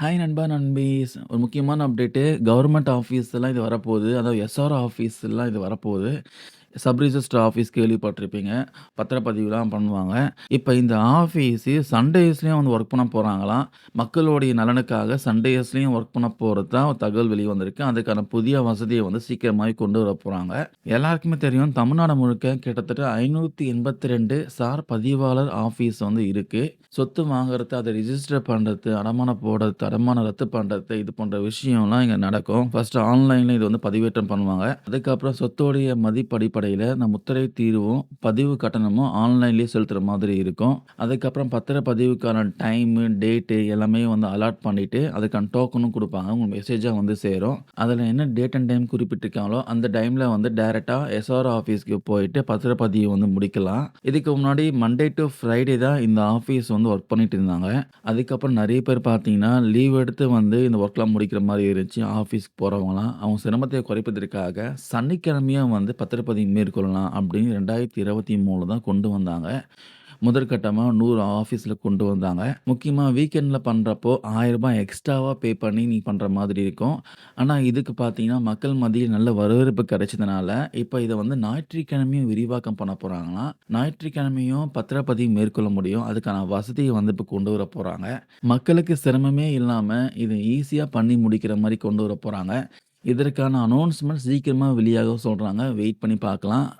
Hi நண்பா, நண்பீஸ். ஒரு முக்கியமான அப்டேட்டு. கவர்மெண்ட் ஆஃபீஸ்லாம் இது வரப்போகுது அதாவது எஸ்ஆர் ஆஃபீஸ்லாம் இது வரப்போகுது சப் ரிஜிஸ்டர் ஆஃபீஸ் கேள்விப்பட்டிருப்பீங்க. பத்திரப்பதிவுலாம் பண்ணுவாங்க. இப்போ இந்த ஆஃபீஸு சண்டேஸ்லேயும் வந்து ஒர்க் பண்ண போகிறாங்களாம் மக்களுடைய நலனுக்காக சண்டேஸ்லேயும் ஒர்க் பண்ண போகிறது தான் தகவல் வெளிய வந்திருக்கு. அதுக்கான புதிய வசதியை வந்து சீக்கிரமாக கொண்டு வர போகிறாங்க எல்லாருக்குமே தெரியும் தமிழ்நாடு முழுக்க கிட்டத்தட்ட 582 சார் பதிவாளர் ஆஃபீஸ் வந்து இருக்குது சொத்து வாங்குறது, அதை ரிஜிஸ்டர் பண்ணுறது அடமானம் போடுறது, அடமானம் ரத்து பண்ணுறது இது போன்ற விஷயம்லாம் இங்கே நடக்கும். ஃபஸ்ட்டு ஆன்லைனில் இது வந்து பதிவேற்றம் பண்ணுவாங்க. அதுக்கப்புறம் சொத்துடைய மதிப்படி அடிப்படையில இந்த முத்திரை தீர்வும், பதிவு கட்டணமும் ஆன்லைன்லயே செலுத்துற மாதிரி இருக்கும். அதுக்கப்புறம் பத்திர பதிவுக்கான டைமு, டேட்டு எல்லாமே வந்து அலாட் பண்ணிட்டு, அதுக்கான டோக்கனும் குடுப்பாங்க. உங்களுக்கு மெசேஜா வந்து சேரும். அதுல என்ன டேட் அண்ட் டைம் குறிப்பிட்டிருக்காங்களோ, அந்த டைம்ல வந்து டைரக்ட்டா எஸ்ஆர் ஆஃபீஸ்க்கு போயிட்டு பத்திரப்பதிவு வந்து முடிக்கலாம். இதுக்கு முன்னாடி மண்டே டூ ஃப்ரைடே தான் இந்த ஆஃபீஸ் வந்து ஒர்க் பண்ணிட்டு இருந்தாங்க. அதுக்கப்புறம் நெறைய பேர் பார்த்தீங்கன்னா, லீவ் எடுத்து வந்து இந்த ஒர்க்லாம் முடிக்கிற மாரி இருந்துச்சு. ஆஃபீஸ்க்கு போறவங்கலாம். அவங்க சிரமத்தை குறைப்பதற்காக சனிக்கிழமையும் வந்து பத்திரப்பதிவு மேற்கொள்ளலாம் அப்படின்னு 2023 தான் கொண்டு வந்தாங்க. முதற்கட்டமாக நூறு ஆஃபீஸில் கொண்டு வந்தாங்க. முக்கியமாக வீக்கெண்டில் பண்ணுறப்போ ஆயிரரூபா எக்ஸ்ட்ராவாக பே பண்ணி நீ பண்ணுற மாதிரி இருக்கும். ஆனால் இதுக்கு பார்த்தீங்கன்னா, மக்கள் மத்தியில் நல்ல வரவேற்பு கிடைச்சதுனால, இப்போ இதை வந்து ஞாயிற்றுக்கிழமையும் விரிவாக்கம் பண்ண போகிறாங்கன்னா ஞாயிற்றுக்கிழமையும் பத்திரப்பதிவு மேற்கொள்ள முடியும். அதுக்கான வசதியை வந்து இப்போ கொண்டு வர போகிறாங்க மக்களுக்கு சிரமமே இல்லாமல் இது ஈஸியாக பண்ணி முடிக்கிற மாதிரி கொண்டு வர போகிறாங்க இதற்கான அனௌன்ஸ்மெண்ட் சீக்கிரமாக வெளியாக சொல்கிறாங்க வெயிட் பண்ணி பார்க்கலாம்.